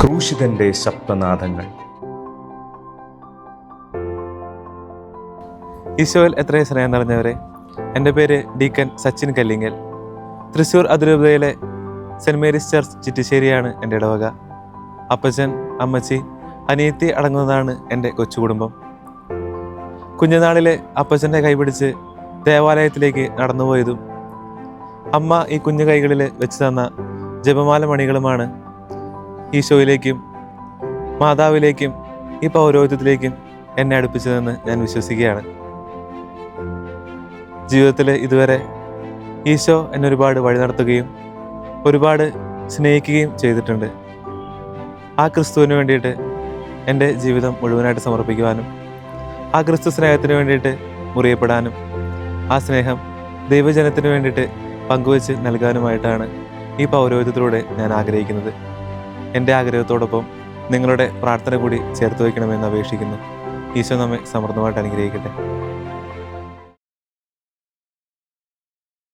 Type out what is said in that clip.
ക്രൂശിതന്റെ ശബ്ദനാഥങ്ങൾ ഈശോയിൽ എത്രയും സ്നേഹം നിറഞ്ഞവരെ എന്റെ പേര് ഡീക്കൻ സച്ചിൻ കല്ലിങ്ങൽ. തൃശ്ശൂർ അതിരൂപതയിലെ സെന്റ് മേരീസ് ചർച്ച് ചിറ്റിശ്ശേരിയാണ് എന്റെ ഇടവക. അപ്പച്ചൻ അമ്മച്ചി അനിയത്തി അടങ്ങുന്നതാണ് എന്റെ കൊച്ചുകുടുംബം. കുഞ്ഞുനാളിലെ അപ്പച്ചന്റെ കൈപിടിച്ച് ദേവാലയത്തിലേക്ക് നടന്നുപോയതും അമ്മ ഈ കുഞ്ഞു കൈകളിൽ വെച്ച് തന്ന ജപമാല മണികളുമാണ് ഈശോയിലേക്കും മാതാവിലേക്കും ഈ പൗരോഹിത്യത്തിലേക്കും എന്നെ അടുപ്പിച്ചതെന്ന് ഞാൻ വിശ്വസിക്കുകയാണ്. ജീവിതത്തിൽ ഇതുവരെ ഈശോ എന്നെ ഒരുപാട് വഴി നടത്തുകയും ഒരുപാട് സ്നേഹിക്കുകയും ചെയ്തിട്ടുണ്ട്. ആ ക്രിസ്തുവിന് വേണ്ടിയിട്ട് എന്റെ ജീവിതം മുഴുവനായിട്ട് സമർപ്പിക്കുവാനും ആ ക്രിസ്തു സ്നേഹത്തിന് വേണ്ടിയിട്ട് മുറിയപ്പെടാനും ആ സ്നേഹം ദൈവജനത്തിന് വേണ്ടിയിട്ട് പങ്കുവച്ച് നൽകാനുമായിട്ടാണ് ഈ പൗരോഹിത്യത്തിലൂടെ ഞാൻ ആഗ്രഹിക്കുന്നത്. എന്റെ ആഗ്രഹത്തോടൊപ്പം നിങ്ങളുടെ പ്രാർത്ഥന കൂടി ചേർത്ത് വയ്ക്കണമെന്ന് അപേക്ഷിക്കുന്നു. ഈശോ നമ്മെ സമൃദ്ധമായിട്ട് അനുഗ്രഹിക്കട്ടെ.